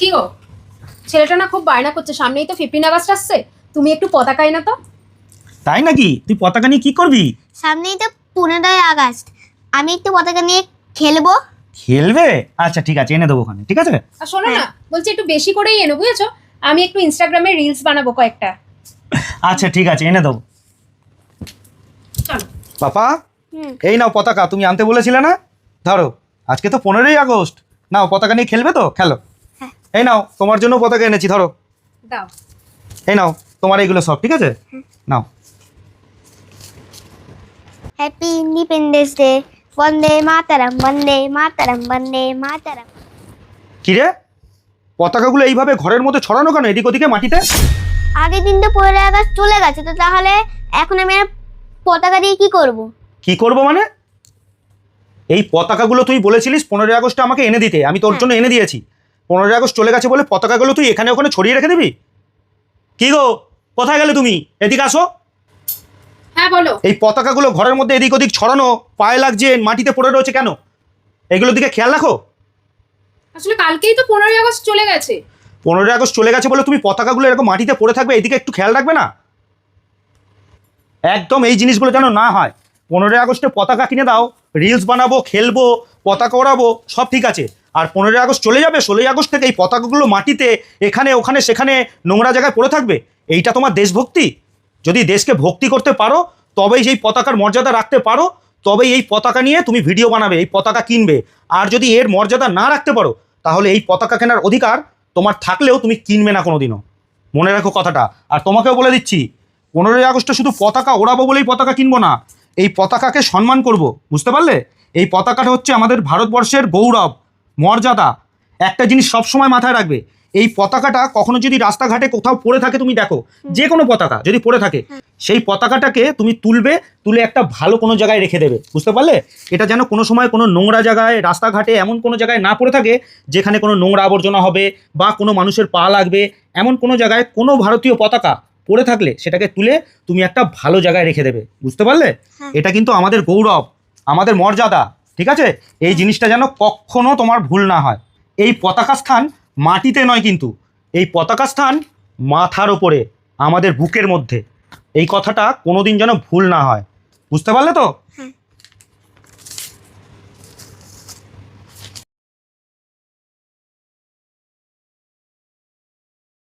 কি গো? ছেলেটা না খুব বায়না করছে সামনেই তো ফিফটিন আগস্ট আসছে তুমি একটু পতাকা এনে তো। তাই নাকি? তুই পতাকা নিয়ে কি করবি? সামনেই তো পনেরোই আগস্ট আমি একটু পতাকা নিয়ে খেলব। খেলবে? আচ্ছা ঠিক আছে এনে দেবো ওখানে ঠিক আছে? আর শোনো হ্যাঁ। না বলছি একটু বেশি করেই এনো বুঝেছ? আমি একটু ইনস্টাগ্রামে রিলস বানাবো কয়েকটা। আচ্ছা ঠিক আছে এনে দেবো। চলো। পাপা হুম। এই নাও পতাকা তুমি আনতে বলেছিলে না? ধরো আজকে তো পনেরোই আগস্ট নাও পতাকা নিয়ে খেলবে তো? খেলো। হ্যাঁ। এই নাও তোমার জন্য পতাকা এনেছি ধরো। দাও। এই নাও তোমার এগুলো সব ঠিক আছে? নাও। Happy independence day Vande Mataram Vande Mataram Vande Mataram. কি রে? পতাকাগুলো এইভাবে ঘরের মধ্যে ছড়ানো কেন? এদিক ওদিকে মাটিতে? আগের দিন তো পনেরোই আগস্ট চলে গেছে তো তাহলে এখন আমি আর পতাকা দিয়ে কি করব? কি করব মানে? এই পতাকাগুলো তুই বলেছিলিস পনেরোই আগস্টে আমাকে এনে দিতে আমি তোর জন্য এনে দিয়েছি। পনেরোই আগস্ট চলে গেছে বলে পতাকাগুলো তুই এখানে ওখানে ছড়িয়ে রেখে দিবি? কি গো? কোথায় গেলে তুমি? এদিকে আসো। হ্যাঁ বলো। এই পতাকাগুলো ঘরের মধ্যে এদিক ওদিক ছড়ানো পায়ে লাগছে মাটিতে পড়ে রয়েছে কেন? এগুলোর দিকে খেয়াল রাখো। আসলে কালকেই তো পনেরোই আগস্ট চলে গেছে। পনেরোই আগস্ট চলে গেছে বলে তুমি পতাকাগুলো এরকম মাটিতে পড়ে থাকবে এদিকে একটু খেয়াল রাখবে না? একদম এই জিনিসগুলো যেন না হয়। পনেরোই আগস্টে পতাকা কিনে দাও রিলস বানাবো খেলব পতাকা ওড়াবো সব ঠিক আছে। আর পনেরোই আগস্ট চলে যাবে, ষোলোই আগস্ট থেকে এই পতাকাগুলো মাটিতে এখানে, ওখানে, সেখানে নোংরা জায়গায় পড়ে থাকবে। এইটা তোমার দেশভক্তি। যদি দেশকে ভক্তি করতে পারো, তবেই সেই পতাকার মর্যাদা রাখতে পারো, তবেই এই পতাকা নিয়ে তুমি ভিডিও বানাবে, এই পতাকা কিনবে। আর যদি এর মর্যাদা না রাখতে পারো, তাহলে এই পতাকা কেনার অধিকার তোমার থাকলেও তুমি কিনবে না কোনোদিনও। মনে রাখো কথাটা। আর তোমাকেও বলে দিচ্ছি, পনেরোই আগস্টে শুধু পতাকা ওড়াবো বলেই পতাকা কিনবো না। এই পতাকাকে সম্মান করব। বুঝতে পারলে? এই পতাকাটা হচ্ছে আমাদের ভারতবর্ষের গৌরব। মর্যাদা। একটা জিনিস সবসময় মাথায় রাখবে এই পতাকাটা কখনো যদি রাস্তাঘাটে কোথাও পড়ে থাকে তুমি দেখো যে কোনো পতাকা যদি পড়ে থাকে সেই পতাকাটাকে তুমি তুলবে তুলে একটা ভালো কোনো জায়গায় রেখে দেবে বুঝতে পারলে? এটা যেন কোনো সময় কোনো নোংরা জায়গায় রাস্তাঘাটে এমন কোনো জায়গায় না পড়ে থাকে যেখানে কোনো নোংরা আবর্জনা হবে বা কোনো মানুষের পা লাগবে এমন কোনো জায়গায় কোনো ভারতীয় পতাকা পড়ে থাকলে সেটাকে তুলে তুমি একটা ভালো জায়গায় রেখে দেবে বুঝতে পারলে? হ্যাঁ। এটা কিন্তু আমাদের গৌরব আমাদের মর্যাদা। ঠিক আছে? এই জিনিসটা যেন কখনো তোমার ভুল না হয়। এই পতাকা স্থান মাটিতে নয় কিন্তু এই পতাকা স্থান মাথার ওপরে আমাদের বুকের মধ্যে। এই কথাটা কোনোদিন যেন ভুল না হয়। বুঝতে পারলে তো?